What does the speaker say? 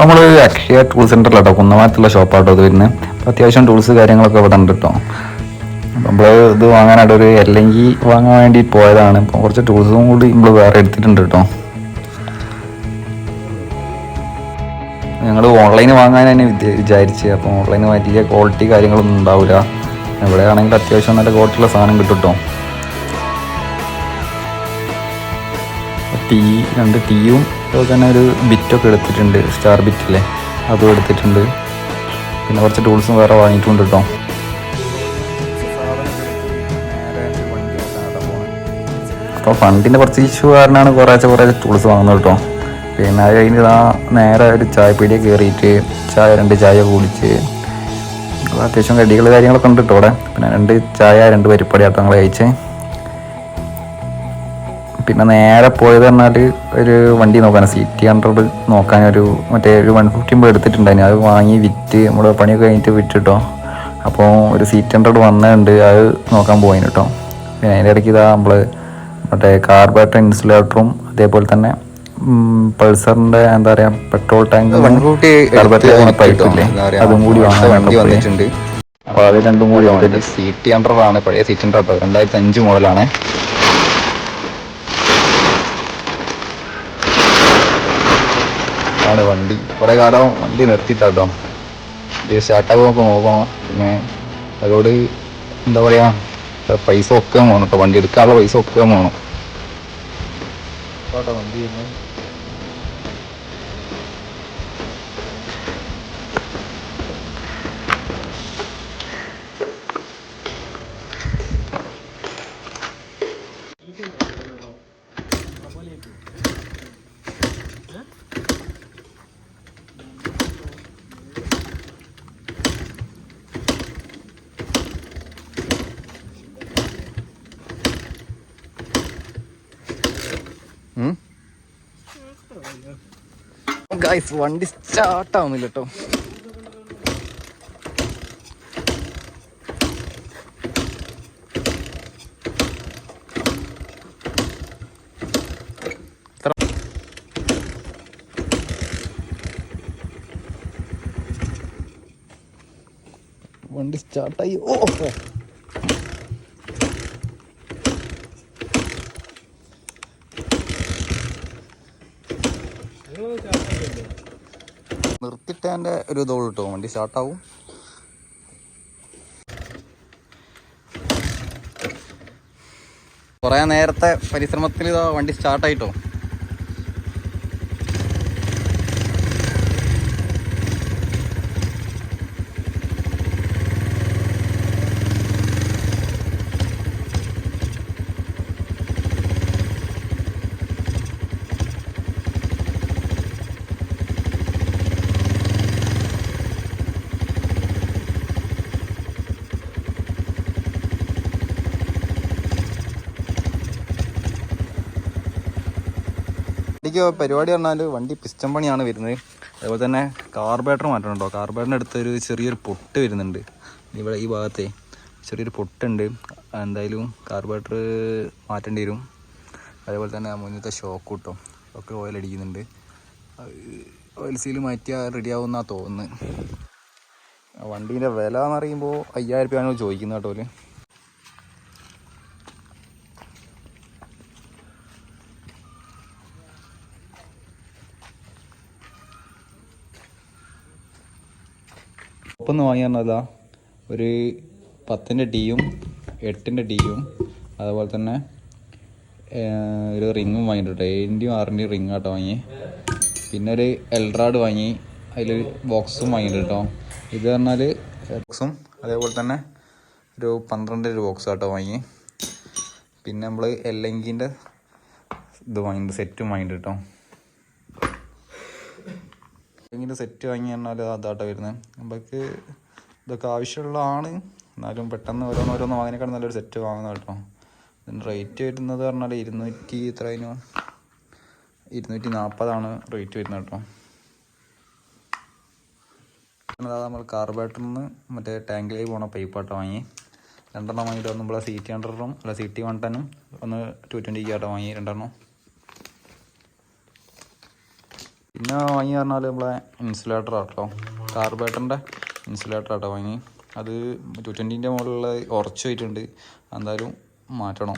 നമ്മൾ അക്ഷയ ടൂൾ സെന്ററിലാട്ടോ കുന്നമാനത്തുള്ള ഷോപ്പാട്ടോ അത് വരുന്നത് അത്യാവശ്യം ടൂൾസ് കാര്യങ്ങളൊക്കെ ഇവിടെ ഉണ്ട് കേട്ടോ നമ്മൾ ഇത് വാങ്ങാനായിട്ട് ഒരു അല്ലെങ്കിൽ വാങ്ങാൻ വേണ്ടി പോയതാണ്. ഇപ്പോൾ കുറച്ച് ടൂൾസും കൂടി നമ്മൾ വേറെ എടുത്തിട്ടുണ്ട് കേട്ടോ ഞങ്ങൾ ഓൺലൈൻ വാങ്ങാൻ തന്നെ വിചാരിച്ച്. അപ്പോൾ ഓൺലൈൻ വലിയ ക്വാളിറ്റി കാര്യങ്ങളൊന്നും ഉണ്ടാവില്ല ഇവിടെ ആണെങ്കിൽ അത്യാവശ്യം നല്ല ക്വാളിറ്റിയുള്ള സാധനം കിട്ടും കേട്ടോ ടീ രണ്ട് ടീയും അതുപോലെ തന്നെ ഒരു ബിറ്റൊക്കെ എടുത്തിട്ടുണ്ട് സ്റ്റാർ ബിറ്റില്ലേ? അതും എടുത്തിട്ടുണ്ട്. പിന്നെ കുറച്ച് ടൂൾസും വേറെ വാങ്ങിയിട്ടുണ്ട് കേട്ടോ. അപ്പോൾ ഫണ്ടിന്റെ കുറച്ച് ഇഷ്യൂ കാരണമാണ് കുറേശ്ശെ കുറേശ്ശെ ടൂൾസ് വാങ്ങുന്നത് കേട്ടോ. പിന്നെ അത് കഴിഞ്ഞ് ആ നേരെ ഒരു ചായപ്പീടിയ കയറിയിട്ട് ചായ രണ്ട് ചായ കുടിച്ച് അത്യാവശ്യം കടികൾ കാര്യങ്ങളൊക്കെ ഉണ്ട് കേട്ടോ അവിടെ. പിന്നെ രണ്ട് ചായ രണ്ട് പരിപ്പാടി ആട്ടങ്ങൾ കഴിച്ച് പിന്നെ നേരെ പോയത് പറഞ്ഞാൽ ഒരു വണ്ടി നോക്കാൻ സിറ്റി ഹൺഡ്രഡ് നോക്കാൻ ഒരു മറ്റേ ഒരു വൺ ഫിഫ്റ്റി മുമ്പ് എടുത്തിട്ടുണ്ടായിരുന്നു അത് വാങ്ങി വിറ്റ് നമ്മുടെ പണിയൊക്കെ കഴിഞ്ഞിട്ട് വിറ്റിട്ടോ. അപ്പോൾ ഒരു സിറ്റി ഹൺഡ്രഡ് വന്നിട്ടുണ്ട് അത് നോക്കാൻ പോയിന് കേട്ടോ പിന്നെ അതിന്റെ ഇടയ്ക്ക് ഇതാ നമ്മൾ മറ്റേ കാർബേറ്റർ ഇൻസുലേറ്ററും അതേപോലെ തന്നെ പൾസറിന്റെ എന്താ പറയുക പെട്രോൾ ടാങ്ക് പൈപ്പില്ലേ അതും കൂടി വന്നിട്ടുണ്ട്. അപ്പോൾ അത് രണ്ടും കൂടി സി ടി ഹൺഡ്രഡ് ആണ് പഴയ സിറ്റി ഹൺഡ്രഡ് രണ്ടായിരത്തി അഞ്ച് മോഡലാണ് ആണ് വണ്ടി. കുറേ കാലം വണ്ടി നിർത്തിയിട്ടാട്ടോ. സ്റ്റാർട്ടാകുമ്പോൾ നോക്കാം പിന്നെ അതോട് എന്താ പറയാ പൈസ ഒക്കെ വേണം കേട്ടോ വണ്ടി എടുക്കാനുള്ള പൈസ ഒക്കെ വേണം. കേട്ടോ വണ്ടി ഗൈസ് വണ്ടി സ്റ്റാർട്ട് ആവുന്നില്ല കേട്ടോ വണ്ടി സ്റ്റാർട്ടായി ഓ. ഓ. നിർത്തിട്ടതിന്റെ ഒരു ഇതോളൂ കേട്ടോ വണ്ടി സ്റ്റാർട്ടാവും കുറേ നേരത്തെ പരിശ്രമത്തിൽ ഇതാ വണ്ടി സ്റ്റാർട്ടായിട്ടോ വണ്ടിക്ക് പരിപാടി പറഞ്ഞാൽ വണ്ടി പിസ്റ്റൻ പണിയാണ് വരുന്നത്. അതുപോലെ തന്നെ കാർബേറ്റർ മാറ്റണം കേട്ടോ കാർബേറ്ററിന്റെ അടുത്ത് ഒരു ചെറിയൊരു പൊട്ട് വരുന്നുണ്ട്. ഇവിടെ ഈ ഭാഗത്തെ ചെറിയൊരു പൊട്ടുണ്ട്. എന്തായാലും കാർബേറ്റർ മാറ്റേണ്ടി വരും. അതേപോലെ തന്നെ മുന്നത്തെ ഷോക്ക് കിട്ടും ഒക്കെ ഓയിൽ അടിക്കുന്നുണ്ട്. ഓയിൽ സീൽ മാറ്റിയാൽ റെഡി ആവുമെന്നാണ് തോന്നുന്നത്. വണ്ടീന്റെ വില എന്ന് പറയുമ്പോൾ അയ്യായിരം രൂപയാണ് ചോദിക്കുന്നത് കേട്ടോ ഓൽ ഒപ്പൊന്ന് വാങ്ങി പറഞ്ഞതാ ഒരു പത്തിന്റെ ടീയും എട്ടിന്റെ ടീയും അതുപോലെ തന്നെ ഒരു റിങ്ങും വാങ്ങിയിട്ടുണ്ട്. ഏഴിന്റെയും ആറിന്റെയും റിങ് കേട്ടോ വാങ്ങി പിന്നെ ഒരു എൽറാഡ് വാങ്ങി അതിലൊരു ബോക്സും വാങ്ങിയിട്ടുണ്ട് കേട്ടോ ഇത് പറഞ്ഞാൽ ബോക്സും അതേപോലെ തന്നെ ഒരു പന്ത്രണ്ടിന്റെ ഒരു ബോക്സ് കേട്ടോ വാങ്ങി പിന്നെ നമ്മൾ എല്ലെങ്കിന്റെ ഇത് വാങ്ങിയിട്ടുണ്ട് സെറ്റും വാങ്ങിയിട്ടുണ്ട് കേട്ടോ എങ്ങനെ സെറ്റ് വാങ്ങി പറഞ്ഞാൽ അതാട്ടോ വരുന്നത് നമുക്ക് ഇതൊക്കെ ആവശ്യമുള്ളതാണ് എന്നാലും പെട്ടെന്ന് ഓരോന്ന് ഓരോന്ന് വാങ്ങിനേക്കാൾ നല്ലൊരു സെറ്റ് വാങ്ങുന്ന കേട്ടോ. ഇതിന് റേറ്റ് വരുന്നത് പറഞ്ഞാൽ ഇരുന്നൂറ്റി എത്രതിനു ഇരുന്നൂറ്റി നാൽപ്പതാണ് റേറ്റ് വരുന്നത് കേട്ടോ. അതാ നമ്മൾ കാർബേറ്ററിൽ നിന്ന് മറ്റേ ടാങ്കിലേക്ക് പോണ പൈപ്പാട്ടം വാങ്ങി. രണ്ടെണ്ണം വാങ്ങിയിട്ട് ഒന്ന് നമ്മളെ സി ടി ഹൺഡ്രഡും അല്ല സി ടി വൺ ടെന്നും ഒന്ന് ടു ട്വന്റിക്ക് ആട്ടോ വാങ്ങി. രണ്ടെണ്ണം. പിന്നെ വാങ്ങി പറഞ്ഞാൽ നമ്മളെ ഇൻസുലേറ്റർ ആട്ടോ. കാർബേറ്ററിന്റെ ഇൻസുലേറ്റർ ആട്ടോ വാങ്ങി. അത് ടു ട്വന്റീന്റെ മുകളിലുള്ള ഉറച്ചു പോയിട്ടുണ്ട്. എന്തായാലും മാറ്റണം.